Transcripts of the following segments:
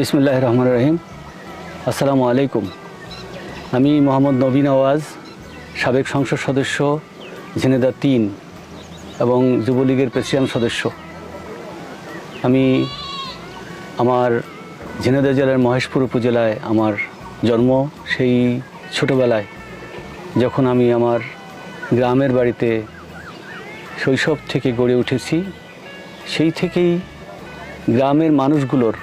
বিসমুল্লাহ রহমান রহিম আসসালামু আলাইকুম আমি মোহাম্মদ নবীন আওয়াজ, সাবেক সংসদ সদস্য ঝিনেদা তিন এবং যুবলীগের প্রেসিডেন্ট সদস্য। আমি আমার ঝিনেদা জেলার মহেশপুর উপজেলায় আমার জন্ম, সেই ছোটোবেলায় যখন আমি আমার গ্রামের বাড়িতে শৈশব থেকে গড়ে উঠেছি, সেই থেকেই গ্রামের মানুষগুলোর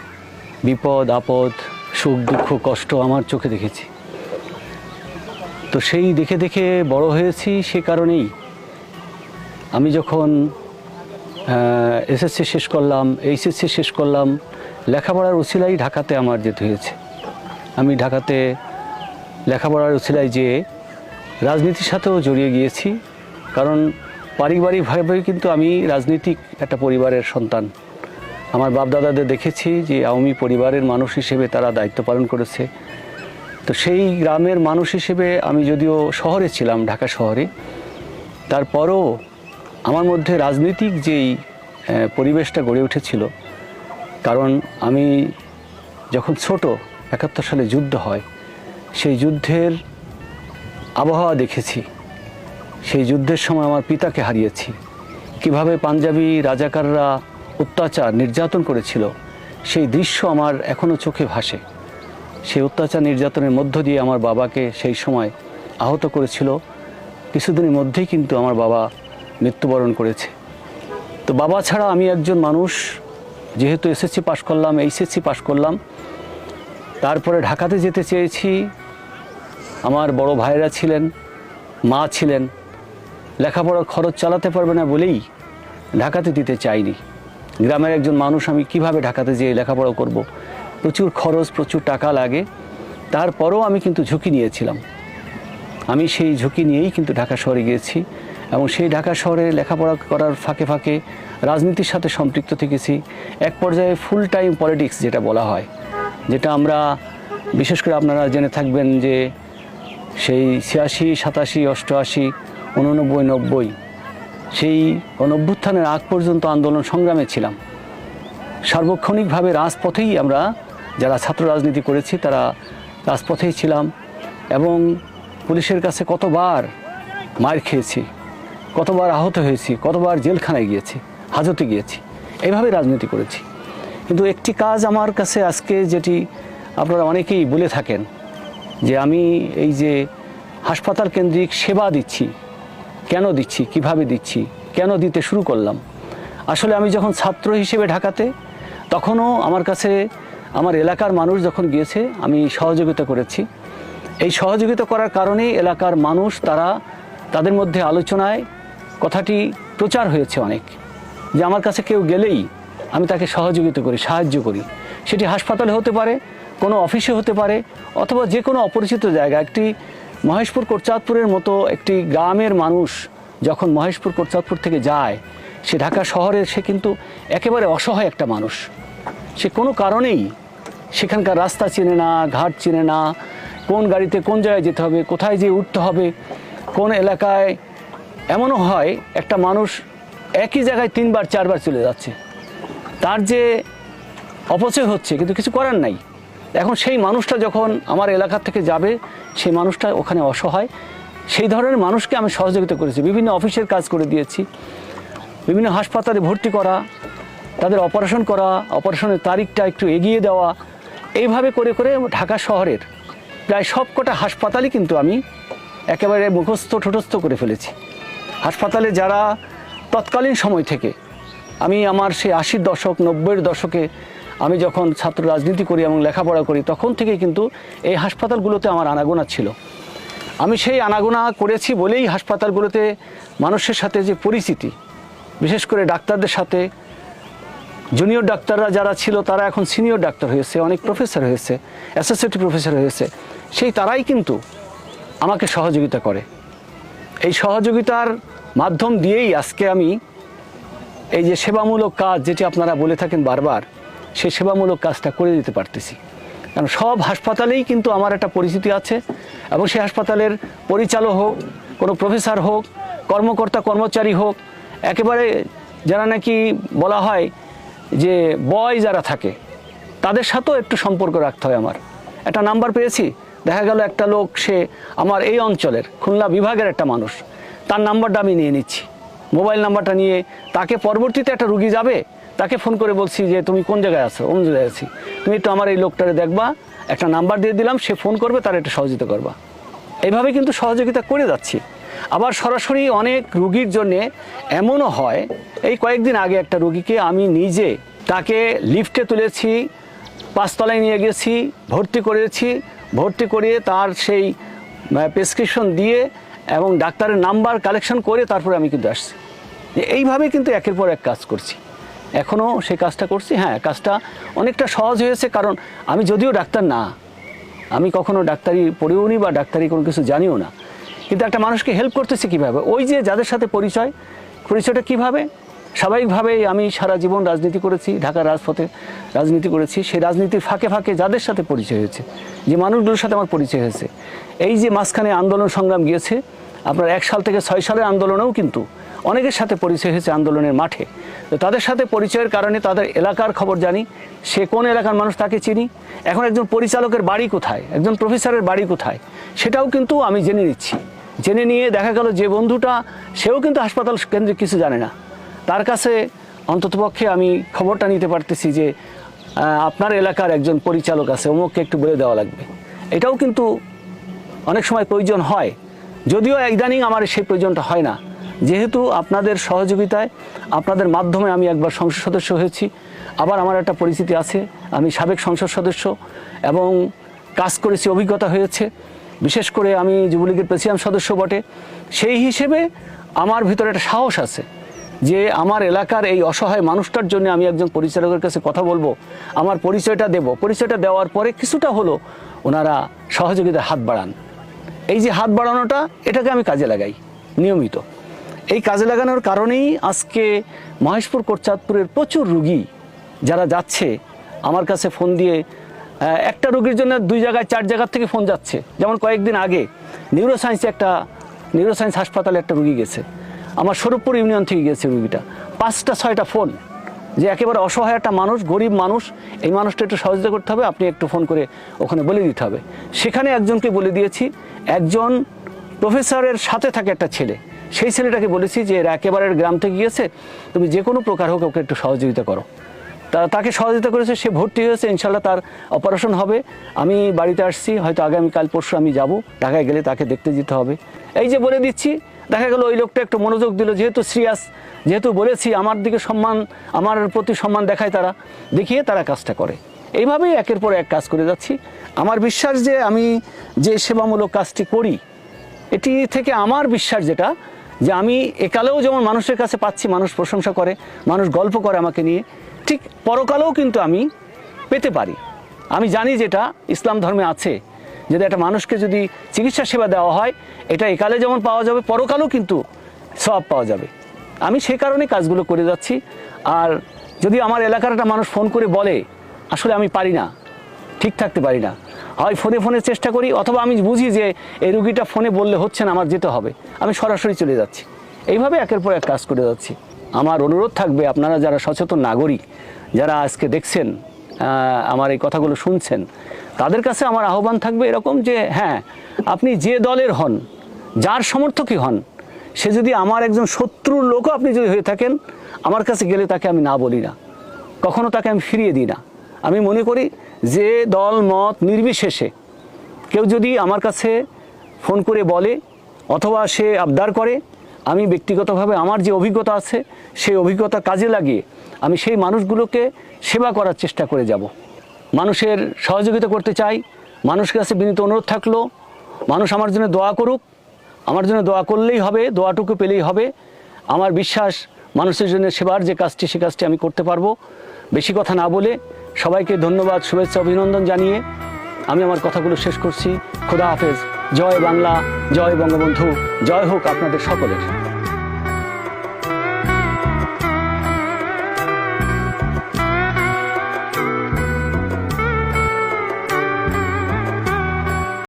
বিপদ, আপদ, সুখ, দুঃখ, কষ্ট আমার চোখে দেখেছি। তো সেই দেখে দেখে বড় হয়েছি সে কারণেই। আমি যখন এসএসসি শেষ করলাম, এইচএসসি শেষ করলাম, লেখাপড়ার উছিলাই ঢাকাতে আমার যেতে হয়েছে। আমি ঢাকাতে লেখাপড়ার উছিলায় যেয়ে রাজনীতির সাথেও জড়িয়ে গিয়েছি, কারণ পারিবারিকভাবে কিন্তু আমি রাজনীতিক একটা পরিবারের সন্তান। আমার বাপদাদাদের দেখেছি যে আওয়ামী পরিবারের মানুষ হিসেবে তারা দায়িত্ব পালন করেছে। তো সেই গ্রামের মানুষ হিসেবে আমি যদিও শহরে ছিলাম, ঢাকা শহরে, তারপরও আমার মধ্যে রাজনৈতিক যেই পরিবেশটা গড়ে উঠেছিল, কারণ আমি যখন ছোট, একাত্তর সালে যুদ্ধ হয়, সেই যুদ্ধের আবহাওয়া দেখেছি। সেই যুদ্ধের সময় আমার পিতাকে হারিয়েছি। কীভাবে পাঞ্জাবি রাজাকাররা অত্যাচার নির্যাতন করেছিল। সেই দৃশ্য আমার এখনও চোখে ভাসে। সেই অত্যাচার নির্যাতনের মধ্য দিয়ে আমার বাবাকে সেই সময় আহত করেছিল। কিছুদিনের মধ্যেই কিন্তু আমার বাবা মৃত্যুবরণ করেছে। তো বাবা ছাড়া আমি একজন মানুষ, যেহেতু এসএসসি পাশ করলাম এইচএসসি পাশ করলাম, তারপরে ঢাকাতে যেতে চেয়েছি। আমার বড় ভাইরা ছিলেন, মা ছিলেন। লেখাপড়ার খরচ চালাতে পারবে না বলেই ঢাকাতে দিতে চাইনি। গ্রামের একজন মানুষ, আমি কীভাবে ঢাকাতে যেয়ে লেখাপড়া করব। প্রচুর খরচ, প্রচুর টাকা লাগে। তারপরও আমি কিন্তু ঝুঁকি নিয়েছিলাম। আমি সেই ঝুঁকি নিয়েই কিন্তু ঢাকা শহরে গিয়েছি এবং সেই ঢাকা শহরে লেখাপড়া করার ফাঁকে ফাঁকে রাজনীতির সাথে সম্পৃক্ত থেকেছি। এক পর্যায়ে ফুল টাইম পলিটিক্স যেটা বলা হয়, যেটা আমরা, বিশেষ করে আপনারা জেনে থাকবেন যে সেই ছিয়াশি, সাতাশি, অষ্টআশি, উননব্বই, নব্বই সেই অনভ্যুত্থানের আগ পর্যন্ত আন্দোলন সংগ্রামে ছিলাম। সার্বক্ষণিকভাবে রাজপথেই আমরা যারা ছাত্র রাজনীতি করেছি, তারা রাজপথেই ছিলাম এবং পুলিশের কাছে কতবার মার খেয়েছি, কতবার আহত হয়েছি, কতবার জেলখানায় গিয়েছি, হাজতে গিয়েছি এইভাবে রাজনীতি করেছি। কিন্তু একটি কাজ আমার কাছে আজকে যেটি আপনারা অনেকেই বলে থাকেন যে আমি এই যে হাসপাতাল কেন্দ্রিক সেবা দিচ্ছি কেন দিচ্ছি, কীভাবে দিচ্ছি, কেন দিতে শুরু করলাম? আসলে আমি যখন ছাত্র হিসেবে ঢাকাতে, তখনও আমার কাছে, আমার এলাকার মানুষ যখন গিয়েছে, আমি সহযোগিতা করেছি। এই সহযোগিতা করার কারণেই এলাকার মানুষ, তারা তাদের মধ্যে আলোচনায় কথাটি প্রচার হয়েছে অনেক। যে আমার কাছে কেউ গেলেই আমি তাকে সহযোগিতা করি, সাহায্য করি। সেটি হাসপাতালে হতে পারে, কোনো অফিসে হতে পারে, অথবা যে কোনো অপরিচিত জায়গা একটি মহেশপুর কোটচাঁদপুরের মতো একটি গ্রামের মানুষ যখন মহেশপুর কোটচাঁদপুর থেকে যায়, সে ঢাকা শহরে সে কিন্তু একেবারে অসহায় একটা মানুষ। সে কোনো কারণেই সেখানকার রাস্তা চেনে না, ঘাট চেনে না, কোন গাড়িতে কোন জায়গায় যেতে হবে, কোথায় যেয়ে উঠতে হবে, কোন এলাকায়। এমনও হয়, একটা মানুষ একই জায়গায় তিনবার, চারবার চলে যাচ্ছে। তার যে অপচয় হচ্ছে, কিন্তু কিছু করার নাই। এখন সেই মানুষটা যখন আমার এলাকা থেকে যাবে, সেই মানুষটা ওখানে অসহায়। সেই ধরনের মানুষকে আমি সহযোগিতা করেছি। বিভিন্ন অফিসের কাজ করে দিয়েছি। বিভিন্ন হাসপাতালে ভর্তি করা, তাদের অপারেশন করা, অপারেশনের তারিখটা একটু এগিয়ে দেওয়া, এইভাবে করে করে ঢাকা শহরের প্রায় সবকটা হাসপাতালই কিন্তু আমি একেবারে মুখস্থ, ঠোঁটস্থ করে ফেলেছি। হাসপাতালে যারা তৎকালীন সময় থেকে আমি আমার সেই আশির দশক, নব্বইয়ের দশকে আমি যখন ছাত্র রাজনীতি করি এবং লেখাপড়া করি, তখন থেকে কিন্তু এই হাসপাতালগুলোতে আমার আনাগোনা ছিল। আমি সেই আনাগোনা করেছি বলেই হাসপাতালগুলোতে মানুষের সাথে যে পরিচিতি, বিশেষ করে ডাক্তারদের সাথে, জুনিয়র ডাক্তাররা যারা ছিল তারা এখন সিনিয়র ডাক্তার হয়েছে, অনেক প্রফেসর হয়েছে, অ্যাসোসিয়েট প্রফেসর হয়েছে, সেই তারাই কিন্তু আমাকে সহযোগিতা করে। এই সহযোগিতার মাধ্যম দিয়েই আজকে আমি এই যে সেবামূলক কাজ যেটি আপনারা বলে থাকেন বারবার সেই সেবামূলক কাজটা করে দিতে পারতেছি। কারণ সব হাসপাতালেই কিন্তু আমার একটা পরিচিতি আছে এবং সেই হাসপাতালের পরিচালক হোক, কোনো প্রফেসর হোক, কর্মকর্তা, কর্মচারী হোক, একেবারে যারা নাকি বলা হয় যে বয় যারা থাকে, তাদের সাথেও একটু সম্পর্ক রাখতে হয় আমার। একটা নাম্বার পেয়েছি, দেখা গেল একটা লোক, সে আমার এই অঞ্চলের, খুলনা বিভাগের একটা মানুষ। তার নাম্বারটা আমি নিয়ে নিচ্ছি। মোবাইল নাম্বারটা নিয়ে তাকে পরবর্তীতে একটা রুগী যাবে তাকে ফোন করে বলছি যে, তুমি কোন জায়গায় আছো? অন্য জায়গায় আছি। তুমি একটু আমার এই লোকটারে দেখবা, একটা নাম্বার দিয়ে দিলাম, সে ফোন করবে, তার একটু সহযোগিতা করবা। এইভাবে কিন্তু সহযোগিতা করে যাচ্ছি। আবার সরাসরি অনেক রুগীর জন্যে এমনও হয়, এই কয়েকদিন আগে একটা রুগীকে আমি নিজে তাকে লিফটে তুলেছি, পাঁচতলায় নিয়ে গেছি, ভর্তি করেছি, ভর্তি করিয়ে তার সেই প্রেসক্রিপশন দিয়ে এবং ডাক্তারের নাম্বার কালেকশন করে তারপরে আমি কিন্তু আসছি। এইভাবে কিন্তু একের পর এক কাজ করছি। এখনও সে কাজটা করছি হ্যাঁ কাজটা অনেকটা সহজ হয়েছে, কারণ আমি যদিও ডাক্তার না, আমি কখনো ডাক্তারি পড়েও নি বা ডাক্তারি কোনো কিছু জানিও না। কিন্তু একটা মানুষকে হেল্প করতেছি কীভাবে? ওই যে যাদের সাথে পরিচয়, পরিচয়টা কীভাবে? স্বাভাবিকভাবেই আমি সারা জীবন রাজনীতি করেছি, ঢাকার রাজপথে রাজনীতি করেছি, সেই রাজনীতির ফাঁকে ফাঁকে যাদের সাথে পরিচয় হয়েছে, যে মানুষগুলোর সাথে আমার পরিচয় হয়েছে। এই যে মাঝখানে আন্দোলন সংগ্রাম গিয়েছে, আপনার এক সাল থেকে ছয় সালের আন্দোলনেও কিন্তু অনেকের সাথে পরিচয় হয়েছে আন্দোলনের মাঠে। তো তাদের সাথে পরিচয়ের কারণে তাদের এলাকার খবর জানি। সে কোন এলাকার মানুষ তাকে চিনি? এখন একজন পরিচালকের বাড়ি কোথায়? একজন প্রফেসরের বাড়ি কোথায়? সেটাও কিন্তু আমি জেনে নিচ্ছি। জেনে নিয়ে দেখা গেল যে বন্ধুটা, সেও কিন্তু হাসপাতাল কেন্দ্রে কিছু জানে না। তার কাছে অন্ততপক্ষে আমি খবরটা নিতে পারতেছি যে আপনার এলাকার একজন পরিচালক আছে, অমুককে একটু বলে দেওয়া লাগবে। এটাও কিন্তু অনেক সময় প্রয়োজন হয়। যদিও ইদানিং আমার সেই প্রয়োজনটা হয় না। যেহেতু আপনাদের সহযোগিতায়, আপনাদের মাধ্যমে আমি একবার সংসদ সদস্য হয়েছি, আবার আমার একটা পরিচিতি আছে, আমি সাবেক সংসদ সদস্য এবং কাজ করেছি, অভিজ্ঞতা হয়েছে। বিশেষ করে আমি যুবলীগের প্রেসিডেন্ট সদস্য বটে। সেই হিসেবে আমার ভিতরে একটা সাহস আছে যে আমার এলাকার এই অসহায় মানুষটার জন্য আমি একজন পরিচালকের কাছে কথা বলব, আমার পরিচয়টা দেব। পরিচয়টা দেওয়ার পরে কিছুটা হলো ওনারা সহযোগিতার হাত বাড়ান। এই যে হাত বাড়ানোটা, এটাকে আমি কাজে লাগাই, নিয়মিত। এই কাজে লাগানোর কারণেই আজকে মহেশপুর কোটচাঁদপুরের প্রচুর রুগী যারা যাচ্ছে, আমার কাছে ফোন দিয়ে একটা রুগীর জন্য দুই জায়গায়, চার জায়গার থেকে ফোন যাচ্ছে। যেমন কয়েকদিন আগে নিউরোসায়েন্সে একটা নিউরোসায়েন্স হাসপাতালে একটা রুগী গেছে। আমার স্বরূপপুর ইউনিয়ন থেকে গেছে রুগীটা। পাঁচটা, ছয়টা ফোন যে একেবারে অসহায় একটা মানুষ, গরিব মানুষ, এই মানুষটা একটু সহযোগিতা করতে হবে, আপনি একটু ফোন করে ওখানে বলে দিতে হবে। সেখানে একজনকে বলে দিয়েছি, একজন প্রফেসরের সাথে থাকে একটা ছেলে। সেই ছেলেটাকে বলেছি যে, এরা একেবারে গ্রাম থেকে গিয়েছে, তুমি যে কোনো প্রকার হোক ওকে একটু সহযোগিতা করো। তা, তাকে সহযোগিতা করেছে, সে ভর্তি হয়েছে ইনশাল্লাহ তার অপারেশন হবে। আমি বাড়িতে আসছি, হয়তো আগামীকাল পরশু আমি যাব, ঢাকায় গেলে তাকে দেখতে যেতে হবে। এই যে বলে দিচ্ছি, দেখা গেল ওই লোকটা একটু মনোযোগ দিল, যেহেতু সিরিয়াস, যেহেতু বলেছি আমার দিকে সম্মান, আমার প্রতি সম্মান দেখায় তারা, দেখিয়ে তারা কাজটা করে। এইভাবেই একের পর এক কাজ করে যাচ্ছি। আমার বিশ্বাস যে আমি যে সেবামূলক কাজটি করি, এটি থেকে আমার বিশ্বাস যেটা যে আমি একালেও যেমন মানুষের কাছে পাচ্ছি, মানুষ প্রশংসা করে, মানুষ গল্প করে আমাকে নিয়ে, ঠিক পরকালেও কিন্তু আমি পেতে পারি। আমি জানি যেটা ইসলাম ধর্মে আছে। যদি একটা মানুষকে যদি চিকিৎসা সেবা দেওয়া হয়, এটা একালে যেমন পাওয়া যাবে, পরকালেও কিন্তু সব পাওয়া যাবে। আমি সে কারণে কাজগুলো করে যাচ্ছি। আর যদি আমার এলাকার একটা মানুষ ফোন করে বলে, আসলে আমি পারি না, ঠিক থাকতে পারি না। হয় ফোনে ফোনে চেষ্টা করি, অথবা আমি বুঝি যে এই রুগীটা ফোনে বললে হচ্ছে না, আমার যেতে হবে। আমি সরাসরি চলে যাচ্ছি। এইভাবে একের পর এক কাজ করে যাচ্ছি। আমার অনুরোধ থাকবে আপনারা যারা সচেতন নাগরিক, যারা আজকে দেখছেন আমার এই কথাগুলো শুনছেন, তাদের কাছে আমার আহ্বান থাকবে এরকম যে হ্যাঁ আপনি যে দলের হন, যার সমর্থকই হন, সে যদি আমার একজন শত্রুর লোকও আপনি যদি হয়ে থাকেন, আমার কাছে গেলে তাকে আমি না বলি না। কখনো তাকে আমি ফিরিয়ে দিই না। আমি মনে করি যে দল, মত নির্বিশেষে কেউ যদি আমার কাছে ফোন করে বলে অথবা সে আবদার করে, আমি ব্যক্তিগতভাবে আমার যে অভিজ্ঞতা আছে, সেই অভিজ্ঞতা কাজে লাগিয়ে আমি সেই মানুষগুলোকে সেবা করার চেষ্টা করে যাব। মানুষের সহযোগিতা করতে চাই, মানুষের কাছে বিনীত অনুরোধ থাকল, মানুষ আমার জন্য দোয়া করুক, আমার জন্য দোয়া করলেই হবে, দোয়াটুকু পেলেই হবে। আমার বিশ্বাস, মানুষের জন্য সেবার যে কাজটি, সে কাজটি আমি করতে পারব। বেশি কথা না বলে সবাইকে ধন্যবাদ, শুভেচ্ছা, অভিনন্দন জানিয়ে আমি আমার কথাগুলো শেষ করছি। খোদা হাফেজ। জয় বাংলা, জয় বঙ্গবন্ধু। জয় হোক আপনাদের সকলের।